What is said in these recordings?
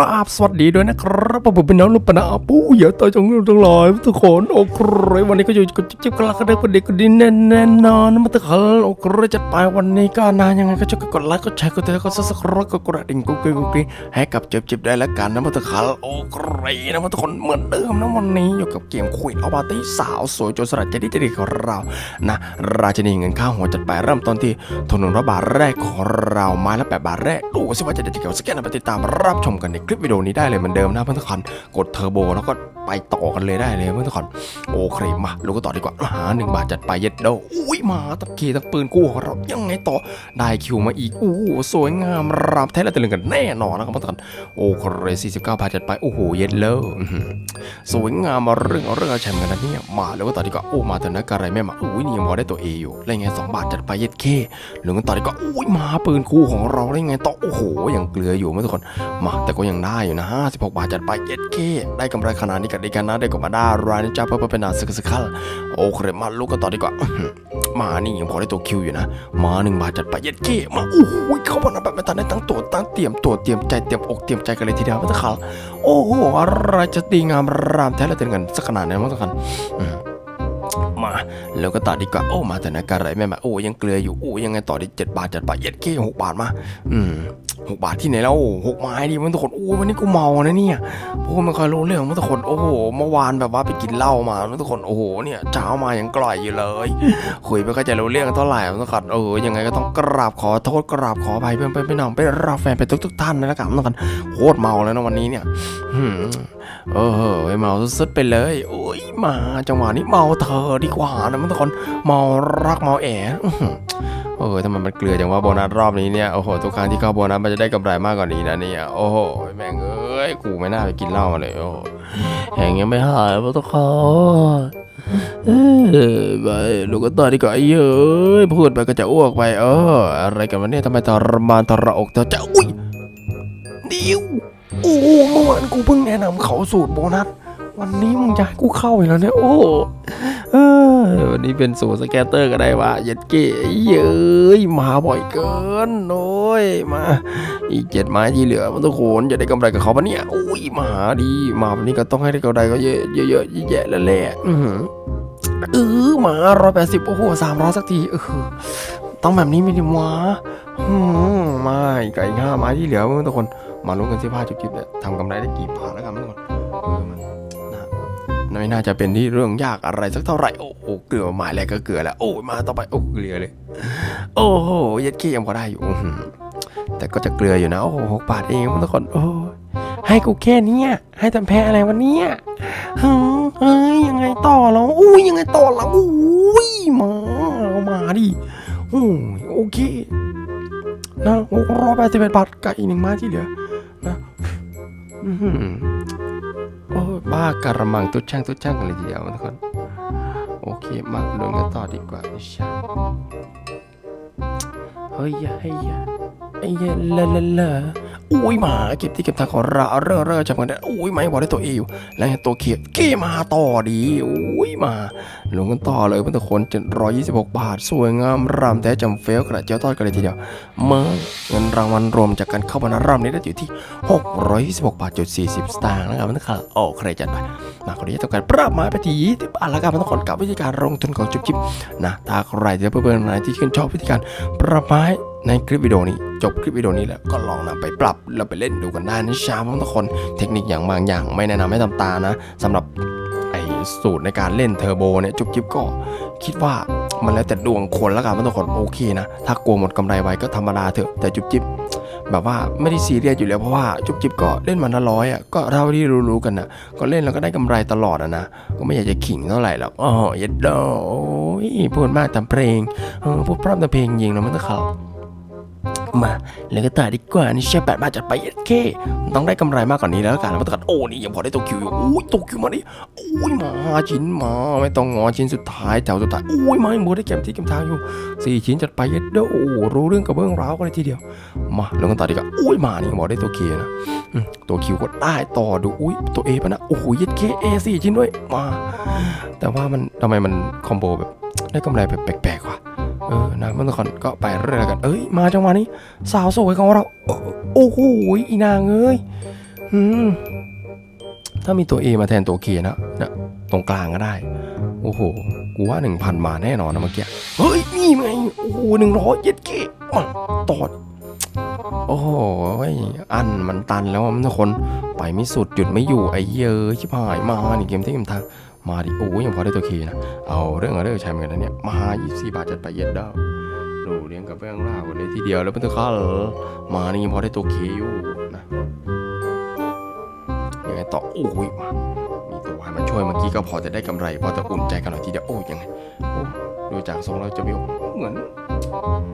รับสวัสดีด้วยนะครับผมเป็นน้องลูกปนะปูอย่าต่อยจงทั้งหลายทุกคนโอ้ครวันนี้ก็อยู่กับจิ๊บกลากระเด็กกระเด็กกระดินแน่แน่นอนมาตะขันโอ้ครจัดไปวันนี้ก็นานยังไงก็ช่วยกดไลค์กดแชร์กดติดตามกดซับสไครต์กดกระดิ่งกุ๊กกิ๊กกุ๊กกิ๊กให้กับจิ๊บจิ๊บได้แล้วกันนะมาตะขันโอ้ครนะมาทุกคนเหมือนเดิมนะวันนี้อยู่กับเกมคุยเอาบาตี้สาวสวยจนสลัดใจดีใจดีของเรานะราชินีเงินข้าวหัวจัดไปเริ่มต้นที่ทุนหนึ่งร้อยบาทแรกของเราไม้ละแปดบาทแรกดูสิว่าจะได้เกี่ยวสแกนไปติดตามรับชมกันในคลิปวิดีโอนี้ได้เลยเหมือนเดิมนะเพื่อนทุกคนกดเทอร์โบแล้วก็ ไปต่อกันเลยได้เลยเพื่อนทุกคนโอเคมาลูกก็ต่อดีกว่าหาหนึ่งบาทจัดไปเย็ดโดอุ้ยมาตะเกียตั้งปืนกู้ของเรายังไงต่อได้คิวมาอีกอู้สวยงามรับแท้และตะลึงกันแน่นอนนะครับเพื่อนทุกคนโอเคสี่สิบเก้าบาทจัดไปโอ้โหเย็ดเลยอื้อหือสวยงามมาเรื่องเอาเรื่องเอาแชมป์กันนะเนี่ยมาแล้วก็ต่อดีกว่าโอ้มาแต่นักรอะไรไม่มาอุ้ยนี่ยังพอได้ตัวเออยู่แล้วไงสองบาทจัดไปเย็ดเคหรือกันต่อดีกว่าอุ้ยมาปืนคู่ของเราได้ไงต่อโอ้โหยังเกลืออยู่เพื่อนทุกคนมาแต่ก็ยังได้อยู่นะ56 บาทจัดไปเย็ดเคได้กำไรขนาดนี้กันดีกันนะได้กว่ามาได้รายนะจ๊ะเพื่อเป็นหนาสึกสึกคัลโอเคมาลูกกันต่อดีกว่าอื้อหือมานี่ยังพอได้ตัวคิวอยู่นะ มาหนึ่งบาทจัดไปเย็ดเคมาโอ้โหเข้ามานะแบบไม่ทันได้ตั้งตัวตั้งเตรียมตัวเตรียมใจเตรียมอกเตรียมใจกันเลยทีเดียวม่ต้งขัลโอ้โหอะไรจะดีงามรามแท้และเต็นกันสักขนาดนี้ม่ต้งขัลอืมาแล้วก็ต่อดีกว่าโอ้มาแต่นะการไรแม่มาโอ้ยังเกลืออยู่โอ้ยังไงต่อดีเจ็ดบาทจัดไปเย็ดเคหกบาทมา อืม หกบาทที่ไหนแล้วหกไม้ดิมันทุกคนโอ้วันนี้กูเมานะเนี่ยพวกมันเคยรู้เรื่องมันทุกคนโอ้โหเมื่อวานแบบว่าไปกินเหล้ามามันทุกคนโอ้โหเนี่ยเช้ามายังกล่อยอยู่เลยคุยไม่ค่อยจะรู้เรื่องเท่าไหร่มันทุกคนเออยังไงก็ต้องกราบขอโทษกราบขออภัยเพื่อนเพื่อนพี่น้องเป็นราแฟนเป็นทุกทุกๆท่านนะครับทุกคนโคตรเมาแล้วนะวันนี้เนี่ยเออเฮ้ยเมาสุดๆไปเลยโอ้ยมาจังหวะนี้เมาเธอดีกว่านะมันทุกคนเมารักเมาแอะอื้อหือโอ้ยทำไมมันเกลือจังว่าโบนัสรอบนี้เนี่ย โอ้โห ทุกครั้งที่เข้าโบนัสมันจะได้กำไรมากกว่านี้นะเนี่ย โอ้โห แม่งเอ้ย กูไม่น่าไปกินเหล้ามาเลยโอ้แหงยังไม่หายเพราะทุกคนเออไปลูกก็ต่อดีกว่าเย้ยพูดไปก็จะอ้วกไป เออ อะไรกันวะเนี่ยทำไมทรมานทรอกเธอจะอุ้ยเดิวโอ้เมื่อวานกูเพิ่งแนะนำเขาสูตรโบนัส วันนี้มึงจะให้กูเข้าอีกแล้วเนี่ย โอ้เออวันนี้เป็นสูสแกตเตอร์ก็ได้ว่าเย็ดเก๋เย้ยมาบ่อยเกินโอ้ยมา อีกเจ็ดไม้ที่เหลือมันทุกคนจะได้กำไรกับเขาปะเนี่ยอุ้ยมาดีมาวันนี้ก็ต้องให้ได้กำไรก็เยอะเยอะเยอะแยะแล้วแหละอือหือเออมาร้อยแปดสิบโอ้โหสามร้อยสักทีเออต้องแบบนี้ไม่ดีวะอืมไม่ไก่ห้าไม้ที่เหลือมันทุกคน มาลุ้นกันสิผ้าจุบๆเนี่ยทำกำไรได้กี่บาทแล้วกันทุกคนเออมัน ไม่น่าจะเป็นที่เรื่องยากอะไรสักเท่าไหร่โอ้โหเกลือมาแล้วก็เกลือแล้วโอ้มาต่อไปโอ้เกลือเลย โอ้โหย็ดขี้ยังพอได้อยู่แต่ก็จะเกลืออยู่นะโอ้โหหกบาทเองทุกคนโอ้ให้กูแค่นี้ให้ทำแพ้อะไรวันนี้เฮ้ยยังไงต่อแล้วอุ้ยยังไงต่อแล้วอุ้ยมาเอามาดิโอ้โอเคนะหกร้อยแปดสิบเอ็ดบาทกับอีกหนึ่งไม้ที่เหลือนะอือหือโอ้ย บ้ากระมังตุ๊ดช่างตุ๊ดช่างกันเลยทีเดียวทุกคนโอเคมาลงกันต่อดีกว่าใช่เฮ้ยเฮ้ย ไอ้เหี้ยละละละอุ้ยหมาเก็บที่เก็บทางของเราเร่อเร่อจำกันได้อุ้ยไม่บอกได้ตัวเออยู่แล้วตัวเคเกมาต่อดีอุ้ยมาลงกันต่อเลยเพื่อนทุกคนเจ็ดร้อยยี่สิบหกบาท สวยงามรำแท้จำเฟลกระเจ้าทอดกันเลยทีเดียวเมื่อเงินรางวัลรวมจากการเข้าบรรณารอบนี้ได้อยู่ที่626บาทจุด40สตางค์นะครับทุกคนโอ้ใครจัดไปมาคนนี้ต้องการปรับมาไปทีที่บ้านล้วกันมันต้องขนกับวิธีการลงทุนของจุ๊บจิ๊บนะถ้าใครจะเพื่อนๆไหนที่ชื่นชอบวิธีการปรับไม้ ในคลิปวิดีโอนี้จบคลิปวิดีโอนี้แล้วก็ลองนำไปปรับแล้วไปเล่นดูกันได้นะชาวทุกคนเทคนิคอย่างบางอย่างไม่แนะนำให้ทำตานะสำหรับไอ้สูตรในการเล่นเทอร์โบเนี่ยจุ๊บจิ๊บก็คิดว่ามันแล้วแต่ดวงคนแล้วกันมันทุกคนโอเคนะ ถ้ากลัวหมดกำไรไว้ก็ธรรมดาเถอะแต่จุ๊บจิ๊บแบบว่าไม่ได้ซีเรียสอยู่แล้วเพราะว่าจุ๊บจิ๊บก็เล่นมันละร้อยอะก็เท่าที่รู้ๆกันนะก็เล่นแล้วก็ได้กำไรตลอดอะนะก็ไม่อยากจะขิงเท่าไหร่หรอกอ๋อเย็ดโดอ้ยพูดมากตามเพลงพูดพร่ำตามเพลงยิงนะมันต้องเขา มาแล้วก็ต่อดีกว่านี่เชฟแปดบาทจัดไปเอ็ดเคมันต้องได้กำไรมากกว่านี้แล้วกันมันต้องการโอ้นี่ยังพอได้ตัวคิวอยู่โอ้ยตัวคิวมาดิโอ้ยมาชิ้นมาไม่ต้องงอชิ้นสุดท้ายแถวสุดท้ายโอ้ยมายังพอได้เก็บที่เก็บทางอยู่สี่ชิ้นจัดไปเอ็ดโดโอ้รู้เรื่องกับเบื้องราวกันเลยทีเดียว มาแล้วกันต่อดีกว่าอุ้ยมานี่บอได้ตัวเคนะตัวคิวก็ได้ต่อดูอุ้ยตัวเอปะนะโอ้โหยัดเคเอสี่ชิ้นด้วยมาแต่ว่ามันทำไมมันคอมโบแบบได้กำไรแบบแปลกๆว่ะ เออนะมันทุกคนก็ไปเรื่อยๆกัน เอ้ย มาจังหวะนี้ สาวสวยของเรา โอ้โหอีนางเอ้ยอืมถ้ามีตัว A มาแทนตัว K นะนะตรงกลางก็ได้ โอ้โห กูว่าหนึ่งพันมาแน่นอนนะเมื่อกี้ เฮ้ย นี่ไง โอ้โหหนึ่งร้อยเย็ดเกมาตอด โอ้โห อันมันตันแล้วมันทุกคน ไปไม่สุดหยุดไม่อยู่ไอ้เยอะชิบหายมานี่เกมที่เกมทาง มาดิโอ้ยยังพอได้ตัวเคนะ เอาเรื่องเอาเรื่องใช้เหมือนกันนะเนี่ย มา24บาทจัดไปเย็ดดาวดูเลี้ยงกับเรื่องราวกันเลยทีเดียวแล้วมันต้องเข้ามานี่ยังพอได้ตัวเคอยู่นะยังไงต่อโอ้ยมามีตัวให้มันช่วยเมื่อกี้ก็พอจะได้กำไรพอจะอุ่นใจกันหน่อยทีเดียวโอ้ยยังไงโอ้ดูจากทรงเราจะมีเหมือน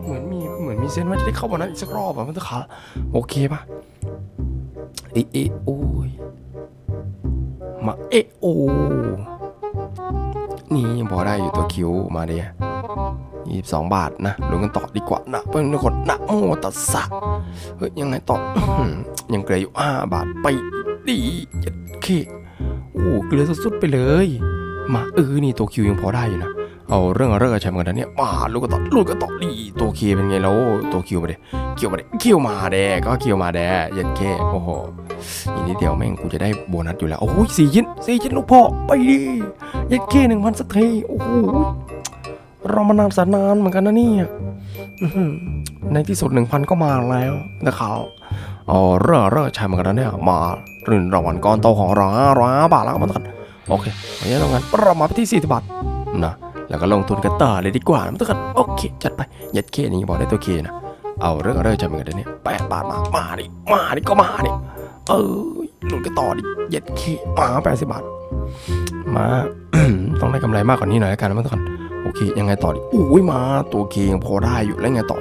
เหมือนมีเหมือนมีเซนว่าจะได้เข้ามานั้นอีกสักรอบอะมันจะขาโอเคปะเอะเอะโอ้ยมาเอะโอ นี่ยังพอได้อยู่ตัวคิวมาเดียยี่สิบสองบาทนะลุ้นกันต่อดีกว่านะเพื่อนทุกคนนะโมตัสสะเฮ้ยยังไงต่ออื้อหือยังเกลืออยู่ห้าบาทไปดีเจ็ดเคโอ้เกลือสุดๆไปเลย มาเออนี่ตัวคิวยังพอได้อยู่นะ เอาเรื่องเอาเรื่องกับแชมป์กันนะเนี่ยมาลูกกระต่อลูกกระต่อดีตัวเคเป็นไงแล้วตัวคิวมาเด้คิวมาเด้คิวมาเด้ก็คิวมาเดยันเคโอ้โหอีกนิดเดียวแม่งกูจะได้โบนัสอยู่แล้วโอ้ยสี่ชิ้นสี่ชิ้นลูกพ่อไปดิยันเคหนึ่งพันสักทีโอ้โหเรามานานแสนนานเหมือนกันนะเนี่ยในที่สุดหนึ่งพันก็มาแล้วนะครับเอาเรื่องเอาเรื่องแชมป์กันนะเนี่ยมารื่นรางวัลก้อนโตของเราห้าร้อยบาทแล้วมันกันโอเคเพราะฉะนั้นงั้นเรามาไปที่สี่สิบบาทนะ แล้วก็ลงทุนกันต่อเลยดีกว่ามันต้องกันโอเค จัดไปยัดเคนี้บอกได้ตัวเคนะ เอาเรื่องเอาเรื่องจะเหมือนกันเนี่ยแปดบาทมา มาดิ มาดิ ก็มาดิ เออหลุดกันต่อดิยัดเคมาแปดสิบบาท มา ต้องได้กำไรมากกว่านี้หน่อยแล้วกันนะมันต้องกันโอเค ยังไงต่อดิอุ้ยมา ตัวเคยังพอได้อยู่แล้วไงต่อ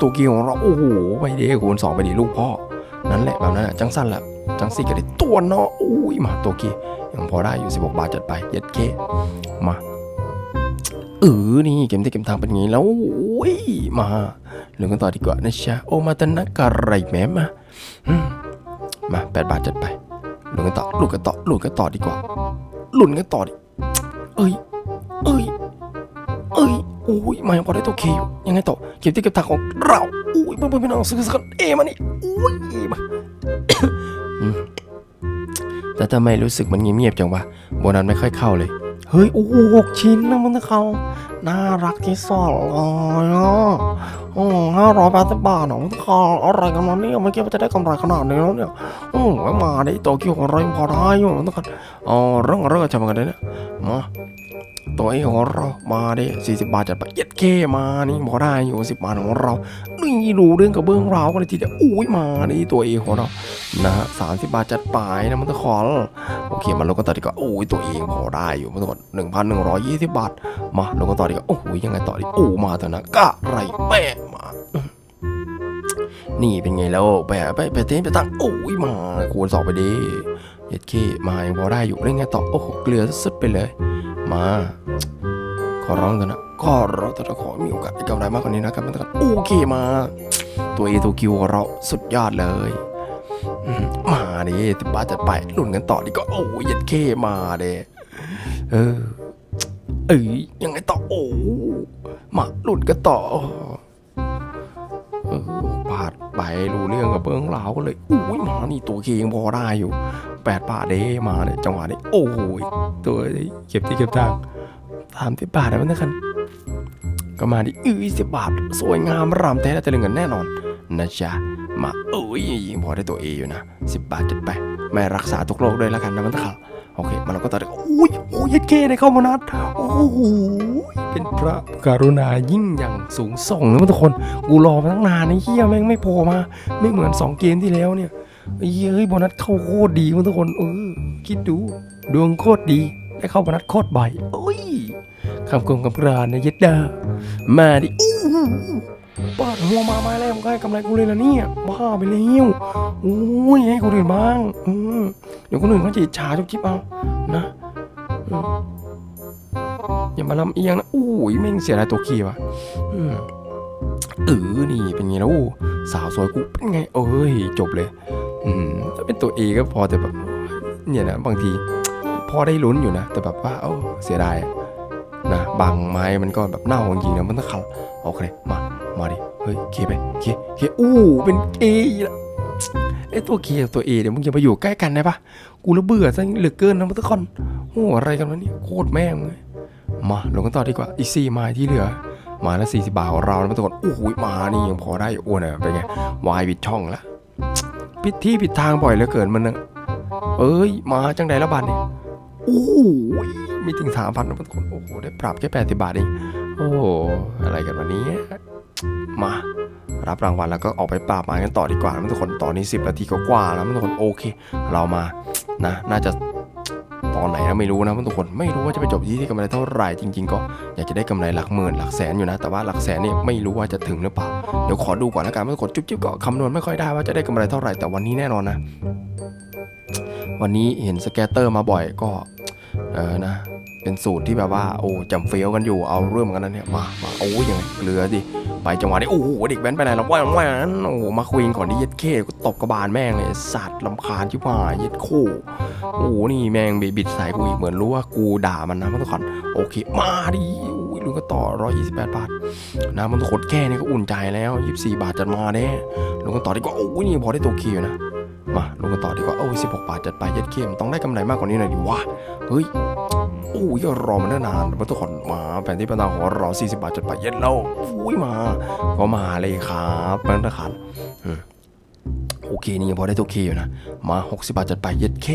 ตัวเคของเรา โอ้โห ไปด้คูณสองไปดิลูกพ่อ นั่นแหละแบบนั้นจังสั้นแหละ จังสี่กันดิตัวเนาะอุ้ยมาตัวเคยังพอได้อยู่ 16 บาทจัดไปเยัดเคมาเออนี่เกมที่เกมทางเป็นไงแล้วโอ้ยมาเรื่องกันต่อดีกว่านะจ๊ะโอมาตนะการไรแม่มามาแปดบาทจัดไปลุ้นกันต่อลุ้นกันต่อลุ้นกันต่อดีกว่าลุ้นกันต่อดิเอ้ยเอ้ยเอ้ยโอ้ยมายังพอได้ตัวเคอยู่ยังไงต่อเกมที่เกมทางของเราโอ้ยเพื่อนๆพี่น้องซื้อสักเอมานี่โอ้ยมา แต่ทำไมรู้สึกมันเงียบๆจังวะโบนัสไม่ค่อยเข้าเลย เฮ้ยโอ้โหหกชิ้นนะมันเขาน่ารักที่สุดเลยอะโอ้ห้าร้อยแปดสิบบาทเนาะมันเขาอะไรกันมาเนี่ยไม่คิดว่าจะได้กำไรขนาดนี้แล้วเนี่ยอ้ยมาได้ตัวคิวของเรายังพอได้อยู่มันต้องอ๋อเรื่องเรื่องจะมากันเนี่ยมา ตัวเอของเรามาดิสี่สิบบาทจัดไปเย็ดเคมานี่พอได้อยู่สิบบาทของเรานี่รู้เรื่องกับเบื้องเรากันเลยทีเดียวอุ้ยมาดิตัวเองของเรานะฮะสามสิบบาทจัดไปนะมันตะขอลโอเคมาลงกันต่อดีกว่าโอ้ยตัวเองพอได้อยู่มันตะขอหนึ่งพันหนึ่งร้อยยี่สิบบาทมาลงกันต่อดีกว่าโอ้ยยังไงต่อดีโอ้มาเถอะนะกะไรแปะมานี่เป็นไงแล้วแปะไปไปเต้นไปตั้งโอ้ยมาคูณสองไปดิเย็ดเคมายังพอได้อยู่เล่นไงต่อโอ้โหเกลือสุดๆไปเลย มา ขอร้องเถอะนะขอร้องเถอะนะขอมีโอกาสได้กำไรมากกว่านี้นะครับมันตะขอโอเคมา ตัวเอตัวคิวของเราสุดยอดเลย มาดิติบ้าจะไปลุ้นกันต่อดีก็โอ้ยยัดเคมาเด้เออเอ้ยยังไงต่อโอ้มาลุ้นกันต่อเออพลาด ไปรู้เรื่องกับเบิ้งเหลากันเลยอุ้ยมานี่ตัวเคยังพอได้อยู่แปดบาทเด้มาเนี่ยจังหวะนี้โอ้โหตัวเก็บที่เก็บทางสามสิบบาทนะมันนะครับก็มาดิอื้อสิบบาท สวยงามรำแท้และจะเลืเงินแน่นอนนะจ๊ะมาเอ้ยยิงพอได้ตัวเออยู่นะสิบบาทจัดไปไม่รักษาทุกโรคด้วยล้วกันนะมันตะขา โอเคมาเราก็ตัดอุ้ยโอ้ยยัดเกในเข้ามานัดโอ้โหเป็นพระกรุณายิ่งอย่างสูงส่งนะทุกคนกูรอมาตั้งนานไอ้เหี้ยแม่งไม่โผล่มา ไม่เหมือนสองเกมที่แล้วเนี่ยไอ้เยเฮ้ยโบนัสเข้าโคตรดีมันทุกคนเออคิดดูดวงโคตรดีได้เข้าโบนัสโคตรบ่อยโอ้ยคำกลงคำกรานนะยัดดามาดิอู้หู ปาดหัวมาไม้แรกมันก็ให้กำไรกูเลยนะเนี่ยบ้าไปแล้วโอ้ยให้คนอื่นบ้างอืมเดี๋ยวคนอื่นเขาจะฉาจุ๊บจิ๊บเอานะอย่ามาลำเอียงนะอุ้ยแม่งเสียดายตัวขี้ว่ะอืมเออนี่เป็นไงนะอู้สาวสวยกูเป็นไง เอ้ยจบเลย อืมถ้าเป็นตัวเอก็พอแต่แบบเนี่ยนะบางทีพอได้ลุ้นอยู่นะ แต่แบบว่าเออเสียดาย นะบางไม้มันก็แบบเน่าจริงๆนะมันต้องขัดโอเคมา มาดิ เฮ้ยเคไปเคเคอู้เป็นเอละไอตัวเคกับตัวเอเดี๋ยวมึงอย่ามาอยู่ใกล้กันได้ปะกูระเบื่อซะเหลือเกินนะมันทุกคนโอ้อะไรกันวะเนี่ยโคตรแม่งเลยมาลงกันต่อดีกว่าอีกสี่ไม้ที่เหลือมาละสี่สิบบาทของเราแล้วทุกคนโอ้โหมานี่ยังพอได้อ้วนอะเป็นไงวายบิดช่องละผิดที่ผิดทางบ่อยเหลือเกินมันนะเอ้ย มาจังใดและบาทเนี่ยโอ้ ม่ถึงสามพันนะทุกคน โอ้โห ได้ปรับแค่แปดสิบบาทเอง โอ้โหอะไรกันวันนี้ มารับรางวัลแล้วก็ออกไปปราบมากันต่อดีกว่านะทุกคนตอนนี้ 10นาทีกกว่าแล้วนทุกคนโอเค เรามานะ น่าจะตอนไหนนะไม่รู้นะทุกคนไม่รู้ว่าจะไปจบที่ที่กำไรเท่าไหร่จริง ๆ ก็อยากจะได้กำไรหลักหมื่นหลักแสนอยู่นะ แต่ว่าหลักแสนเนี่ยไม่รู้ว่าจะถึงหรือเปล่าเดี๋ยวขอดูก่อนแล้วกันทุกคนจุ๊บจิ๊บก็คำนวณไม่ค่อยได้ว่าจะได้กำไรเท่าไหร่แต่วันนี้แน่นอนนะ วันนี้เห็นสแกตเตอร์มาบ่อยก็เออนะ เป็นสูตรที่แบบว่าโอ้จำเฟี้ยวกันอยู่เอาเรื่องกันนั้นเนี่ยมามาโอ้ยยังไงเกลือดิไปจังหวะนี้โอ้โหเด็กแว้นไปไหนล้วว่าว่ายนั้นโอ้โหมาคุยกันก่อนที่ย็ดเข้กูตบกระบาลแม่งเลยสัตว์ลำคาญชิบหายย็ดโคโอ้โหนี่แม่งบิดใส่กูอีกเหมือนรู้ว่ากูด่ามันนะมันทุกคนโอเคมาดิโอ้ยลุงก็ต่อ 128 บาทนะมันทุกคนแค่นี้ก็อุ่นใจแล้ว 24 บาทจัดมาแน่ลุงก็ต่อดีกว่าโอ้ยนี่พอได้ตัวคิวนะมาลุงก็ต่อดีกว่าโอ้ย16 บาทจัดไปย็ดเข้มต้องได้กำไรมากกว่านี้หน่อยดิวะเฮ้ย อ้ยรอมาตั้งนานมาทุกคนมาแผนที่ประธาของเรา40 บาทจัดไปเย็นแล้วอุ้ยมา ก็มาเลยครับมันตะขันโอเคนี่พอได้ตัวเคอยู่นะ มา 60 บาทจัดไปเย็ดเค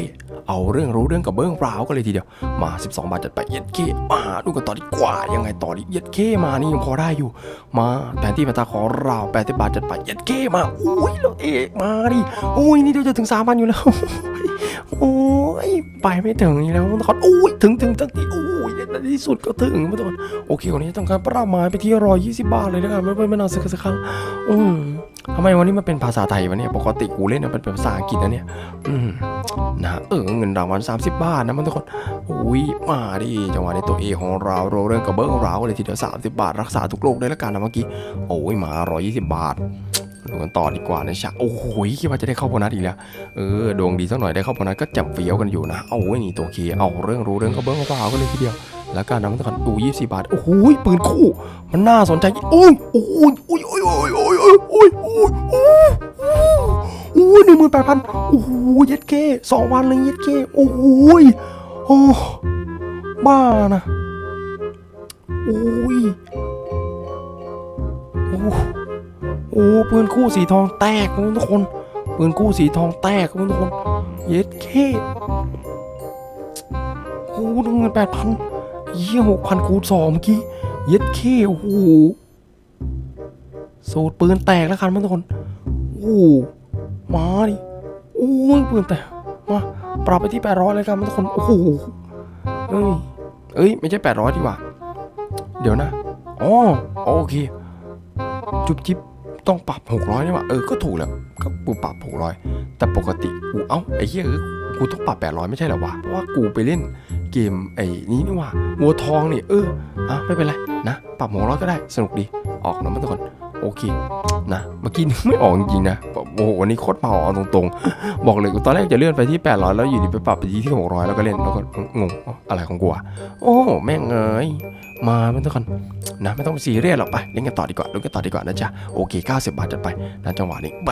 เอาเรื่องรู้เรื่องกับเบื้องเปล่ากันเลยทีเดียว มา 12 บาทจัดไปเย็ดเคมาดูกันต่อดีกว่ายังไงต่อดีเย็ดเคมานี่ยังพอได้อยู่ มาแผนที่ประธาของเรา80บาทจัดไปเย็ดเคมาอุ้ยเราเอกมาดิอุ้ยนี่เดี๋ยวจะถึง3,000อยู่แล้วโอ้ยไปไม่ถึงอีกแล้วมันขอโอ้ยถึงถึงตั้งทีโอ้ยในที่สุดก็ถึงมันตอนโอเควันนี้ต้องการประมาณไปที่ร้อยยี่สิบบาทเลยนะครับไม่ไม่ไม่นานสักสักครั้งอืม ทำไมวันนี้มันเป็นภาษาไทยวะเนี่ย ปกติกูเล่นมันเป็นภาษาอังกฤษนะเนี่ย อืมนะเออเงินรางวัล30 บาทนะมันทุกคนอุ้ยมาดิจังหวะนี้ตัวเอของเราโรเรื่องกับเบิร์ของเราเลยทีเดียว30 บาท รักษาทุกโรคได้แล้วกันนะเมื่อกี้ โอ้ยมา 120 บาทดูกันต่อดีกว่านะชะโอ้โหคิดว่าจะได้เข้าโบนัสอีกแล้ว เออดวงดีสักหน่อยได้เข้าโบนัสก็จับเฟี้ยวกันอยู่นะ เอาไว้นี่ตัวเคเอาเรื่องรู้เรื่องก็เบิ้งเปล่ากันเลยทีเดียว แล้วการนำตะกันดูยี่สิบาท โอ้โหปืนคู่ มันน่าสนใจ โอ้ยโอ้ยโอ้ยโอ้ยโอ้ยโอ้ย อ้ยโอ้ยโอ้ยโอ้ยโอ้ยหนึ่งหมื่นแปดพันโอ้โหเย็ดเคสองวันเลยเย็ดเคโอ้โหโอ้บ้านะโอ้ยโอ้โอ้ปืนคู่สีทองแตกคุณทุกคนปืนคู่สีทองแตกคุณทุกคนเย็ดเคโอ้หนึ่งเงินแปดพันเยี่ยหกพันคูณสองเมื่อกี้ เย็ดเคโอ้โห สูตรปืนแตกแล้วกันทุกคนโอ้มาดิโอ้ยปืนแตกมาปรับไปที่แปดร้อยเลยกันทุกคนโอ้โหเอ้ยเอ้ยไม่ใช่แปดร้อยดีกว่า เดี๋ยวนะอ๋อโอเค จุบจิบต้องปรับ600นี่ว่าเออก็ถูกแล้วก็กูปรับ600แต่ปกติกูเอ้าไอ้เหี้ยเออกูต้องปรับ800ไม่ใช่หรอวะเพราะว่ากูไปเล่นเกมไอ้นี้นี่ว่าวัวทองนี่เอออะไม่เป็นไรนะปรับ600ก็ได้สนุกดีออกนะมันทุกคน โอเคนะเมื่อกี้นึกไม่ออกจริงๆนะโอ้โหวันนี้โคตรเมาเอาตรงๆ บอกเลยตอนแรกจะเลื่อนไปที่ 800 แล้วอยู่ดีไปปรับไปที่600 แล้วก็เล่นแล้วก็งงอะไรของกูอะโอ้แม่งเอ้ยมามันทุกคนนะไม่ต้องซีเรียสหรอกไปเล่นกันต่อดีกว่าเล่นกันต่อดีกว่านะจ๊ะโอเค 90 บาทจัดไปนะจังหวะนี้ไป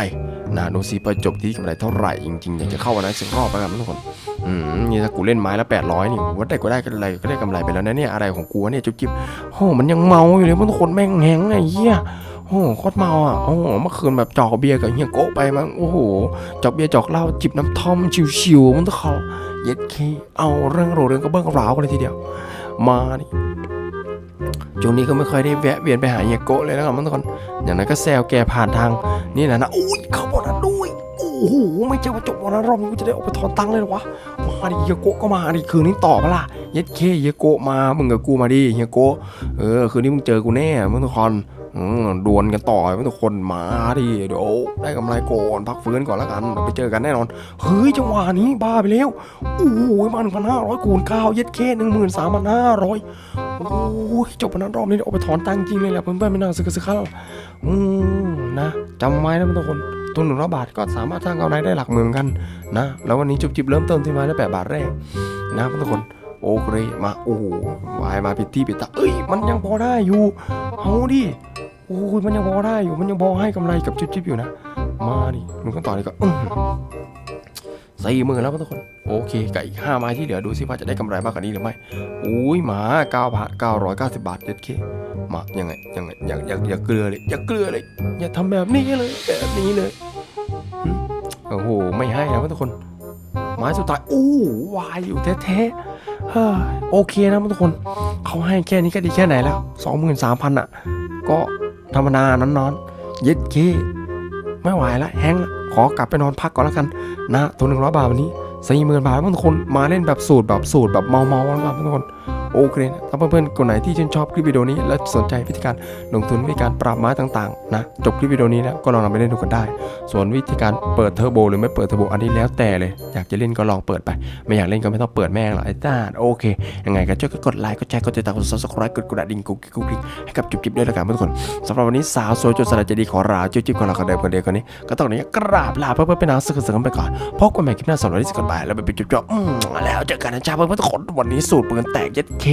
นะดูซีไปจบที่กำไรเท่าไหร่จริงๆอยากจะเข้าวันนั้นสักรอบไปกันทุกคนอืมนี่ถ้ากูเล่นไม้ละ800นี่ว่าได้ก็ได้ก็ได้ก็ได้กำไรไปแล้วนะเนี่ยอะไรของกูเนี่ยจุ๊บจิ๊บโอ้มันยังเมาอยู่เลยมันทุกคนแม่งแหงไอ้เหี้ย โอ้โคตรเมาอะโอ้โหเมื่อคืนแบบจอกเบียร์กับเฮียโก้ไปมั้งโอ้โหจอกเบียร์จอกเหล้าจิบน้ำท่อมชิวๆมันต้องเขาเย็ดเคเอาเรื่องโรเรื่องก็เบิ้องราวกันเลยทีเดียว มาดิช่วงนี้ก็ไม่ค่อยได้แวะเวียนไปหาเฮียโกะเลยนะครับทุกคนอย่างนั้นก็แซวแกผ่านทางนี่แหละนะอุ้ยเขาบอลนั้นด้วยโอ้โหไม่ใช่ว่าจบบอลนั้นรอบนี้กูจะได้ออกไปถอนตังค์เลยหรอวะมาดิเฮียโกะก็มาดิคืนนี้ต่อปะล่ะเย็ดเคเฮียโกะมามึงกับกูมาดิเฮียโกะเออคืนนี้มึงเจอกูแน่มึงทุกคน ดวลกันต่อมึงทุกคนมาดิเดี๋ยวได้กำไรก่อนพักฟื้นก่อนแล้วกันเดี๋ยวไปเจอกันแน่นอน เฮ้ยจังหวะนี้บ้าไปแล้วโอ้โหมาหนึ่งพันห้าร้อยคูณเก้าเย็ดเคหนึ่งหมื่นสามพันห้าร้อยโอ้ยจบวันนั้นรอบนี้เดี๋ยวเอาไปถอนตังค์จริงเลยแหละเพื่อนๆไม่น่าซื้อซื้อข้าวอืมนะจำไว้นะทุกคนทุนหนึ่งร้อยบาทก็สามารถสร้างกำไรได้หลักหมื่นกันนะ แล้ววันนี้จุบจิบเริ่มต้นที่ไม้ละแปดบาทแรกนะทุกคนโอเคมาโอ้วายมาปิดที่ปิดตาเอ้ย มันยังพอได้อยู่ เอาดิ โอ้ยมันยังพอได้อยู่มันยังพอให้กำไรกับจิ๊บจิบอยู่นะ มาดิมึงก็ต่อเลยก็สี่หมื่นแล้วทุกคน โอเคกับอีกห้าไม้ที่เหลือดูซิว่าจะได้กำไรมากกว่านี้หรือไม่อุ้ยหมาเก้าบาทเก้าร้อยเก้าสิบบาทเจ็ดเคมายังไงยังไงอย่าอย่าอย่าเกลือเลยอย่าเกลือเลย อย่าทำแบบนี้เลยแบบนี้เลยโอ้โหไม่ให้นะครับทุกคนไม้สุดท้ายอู้วายอยู่แท้ๆเฮ้ยโอเคนะทุกคนเขาให้แค่นี้ก็ดีแค่ไหนแล้วสองหมื่นสามพันอะ ก็ ธรรมดานอนๆเย็ดเคไม่ไหวแล้วแห้งละขอกลับไปนอนพักก่อนแล้วกัน นะตัวหนึ่งร้อยบาทวันนี้สี่หมื่นบาททุกคนมาเล่นแบบสูตรแบบสูตรแบบเมาๆนะครับทุกคน โอเคนะถ้าเพื่อนๆคนไหนที่ชื่นชอบคลิปวิดีโอนี้และสนใจวิธีการลงทุนวิธีการปรับไม้ต่างๆนะจบคลิปวิดีโอนี้แล้วก็ลองนำไปเล่นดูกันได้ ส่วนวิธีการเปิดเทอร์โบหรือไม่เปิดเทอร์โบอันนี้แล้วแต่เลย อยากจะเล่นก็ลองเปิดไป ไม่อยากเล่นก็ไม่ต้องเปิดแม่งหรอกไอ้จ้าโอเคยังไงก็ช่วยกดไลค์กดแชร์กดติดตามกด subscribe กดกระดิ่งกุ๊กกิ๊กกุ๊กกิ๊กให้กับจุ๊บจิ๊บด้วยละกันทุกคนสำหรับวันนี้สาวสวยจนสลัดใจดีขอลาจุ๊บจิ๊บขอลาคนเดิมคนเดียวคนนี้ ก็ต้องนี้กราบลาเพื่อนๆเป็นางสึกสึกกันไปก่อนพบกันใหม่คลิปหน้าสำหรับวันนี้สกันไปแล้วไปปิดจุ๊บจ๊อบอืมแล้วเจอกันนะจ้าเพื่อนๆทุกคนวันนี้สูตรปืนแตกย็ดเค